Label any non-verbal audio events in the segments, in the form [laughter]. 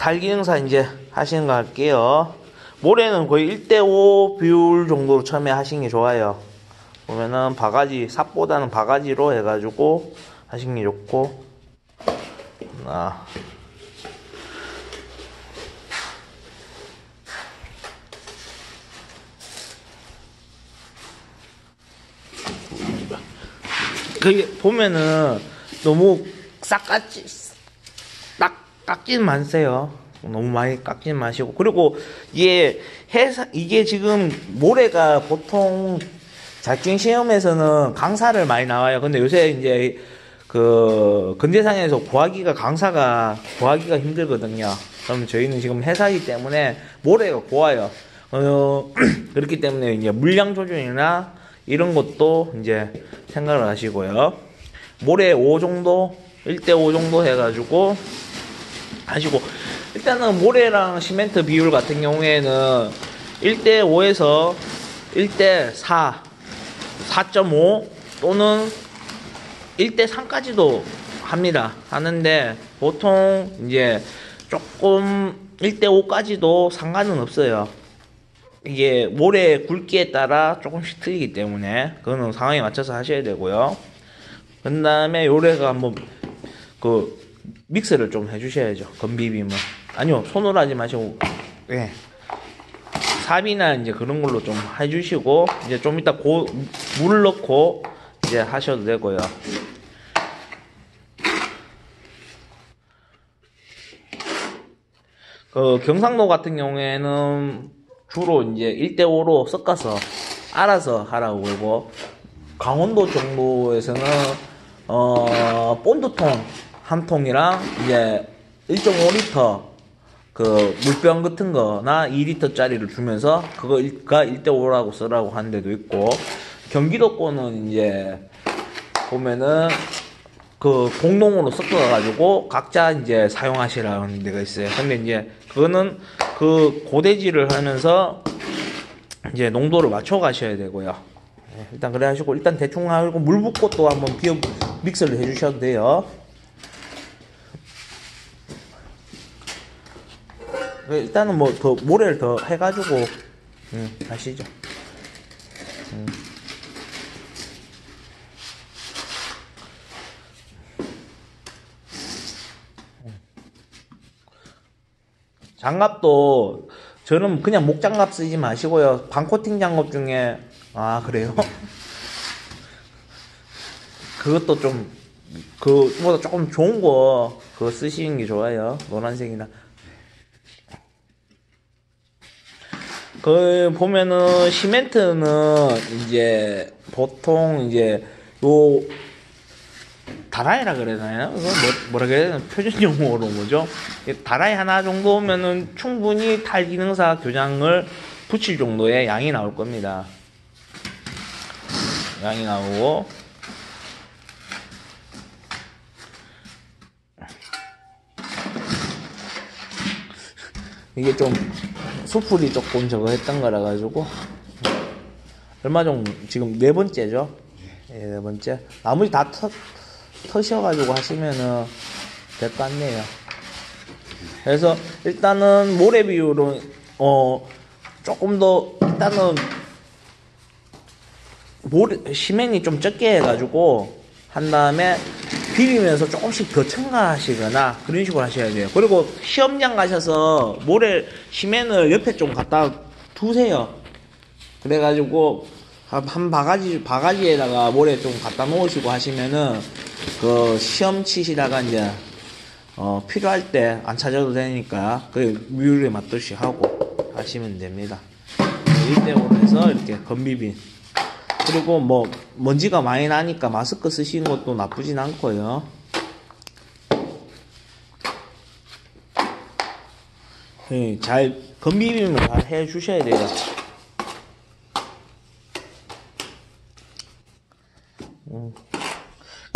달기능사 이제 하시는 거 할게요. 모래는 거의 1대5 비율 정도로 처음에 하시는 게 좋아요. 보면은 바가지, 삽보다는 바가지로 해가지고 하시는 게 좋고. 아. 그게 보면은 너무 싹 깎지, 딱 깎진 마세요. 너무 많이 깎진 마시고. 그리고 이게 회사, 이게 지금 모래가 보통 자격증 시험에서는 강사를 많이 나와요. 근데 요새 이제 그 근대상에서 구하기가 강사가 구하기가 힘들거든요. 그럼 저희는 지금 회사이기 때문에 모래가 고와요. 어, [clears throat] 그렇기 때문에 이제 물량 조준이나 이런 것도 이제 생각을 하시고요. 모래 5 정도, 1대 5 정도 해가지고 하시고, 일단은 모래랑 시멘트 비율 같은 경우에는 1대 5에서 1대 4, 4.5 또는 1대 3까지도 합니다. 하는데 보통 이제 조금 1대 5까지도 상관은 없어요. 이게 모래 굵기에 따라 조금씩 틀리기 때문에 그거는 상황에 맞춰서 하셔야 되고요. 그 다음에 요래가 한번 그 믹스를 좀 해주셔야죠. 건비빔은 아니요 손으로 하지 마시고 예 삽이나 이제 그런 걸로 좀 해주시고 이제 좀 이따 고, 물 넣고 이제 하셔도 되고요. 그 경상도 같은 경우에는 주로 이제 1대5로 섞어서 알아서 하라고 그러고 강원도 정도에서는 어 본드통 한 통이랑 이제 1.5리터 그 물병 같은 거나 2리터짜리를 주면서 그거가 1대5라고 쓰라고 하는 데도 있고 경기도권은 이제 보면은 그 공동으로 섞어가지고 각자 이제 사용하시라는 데가 있어요. 근데 이제 그거는 그 고대지를 하면서 이제 농도를 맞춰 가셔야 되고요. 네, 일단 그래 하시고 일단 대충 하고 물 붓고 또 한번 비워 믹스를 해 주셔도 돼요. 일단은 뭐 더 모래를 더 해가지고 음, 하시죠. 음. 장갑도 저는 그냥 목장갑 쓰지 마시고요. 반코팅 장갑 중에 아 그래요? [laughs] 그것도 좀 그보다 조금 좋은 거 그거 쓰시는 게 좋아요. 노란색이나. 그 보면은 시멘트는 이제 보통 이제 요 다라이라 그러나요? 이거 뭐, 뭐라 그래야 되나? 표준 용어로 뭐죠? 다라이 하나 정도면은 충분히 탈기능사 교장을 붙일 정도의 양이 나올 겁니다. 양이 나오고 이게 좀 수풀이 조금 저거 했던 거라 가지고 얼마 정도 지금 네 번째죠? 예, 네 번째 나머지 다 터, 터셔가지고 하시면은 될 것 같네요. 그래서 일단은 모래 비율은 어 조금 더 일단은 모래 시멘이 좀 적게 해가지고 한 다음에 비비면서 조금씩 더 첨가하시거나 그런 식으로 하셔야 돼요. 그리고 시험장 가셔서 모래 시멘을 옆에 좀 갖다 두세요. 그래가지고 한 바가지 바가지에다가 모래 좀 갖다 놓으시고 하시면은 그 시험 치시다가 이제 어 필요할 때 안 찾아도 되니까 그 뮤율에 맞듯이 하고 하시면 됩니다. 이때으로 해서 이렇게 건비빈 그리고 뭐 먼지가 많이 나니까 마스크 쓰시는 것도 나쁘진 않고요. 네, 잘 건비빔을 잘 해주셔야 돼요. 음.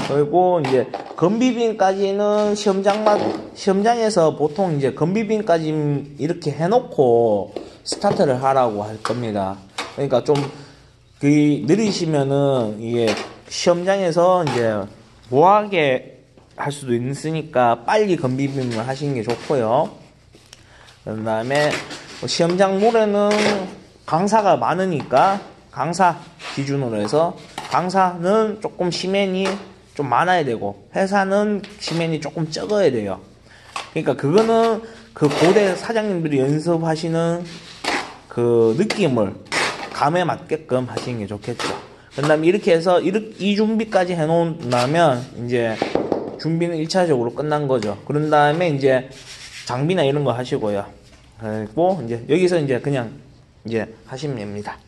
그리고 이제 건비빔까지는 시험장만 시험장에서 보통 이제 건비빔까지 이렇게 해놓고 스타트를 하라고 할 겁니다. 그러니까 좀 그 느리시면은 이게 시험장에서 이제 뭐하게 할 수도 있으니까 빨리 건비빔을 하시는 게 좋고요. 그 다음에 시험장 물에는 강사가 많으니까 강사 기준으로 해서 강사는 조금 시멘이 좀 많아야 되고 회사는 시멘이 조금 적어야 돼요. 그러니까 그거는 그 고대 사장님들이 연습하시는 그 느낌을 감에 맞게끔 하시는 게 좋겠죠. 그 다음에 이렇게 해서 이 준비까지 해놓으면 이제 준비는 1차적으로 끝난 거죠. 그런 다음에 이제 장비나 이런 거 하시고요. 그리고 이제 여기서 이제 그냥 이제 하시면 됩니다.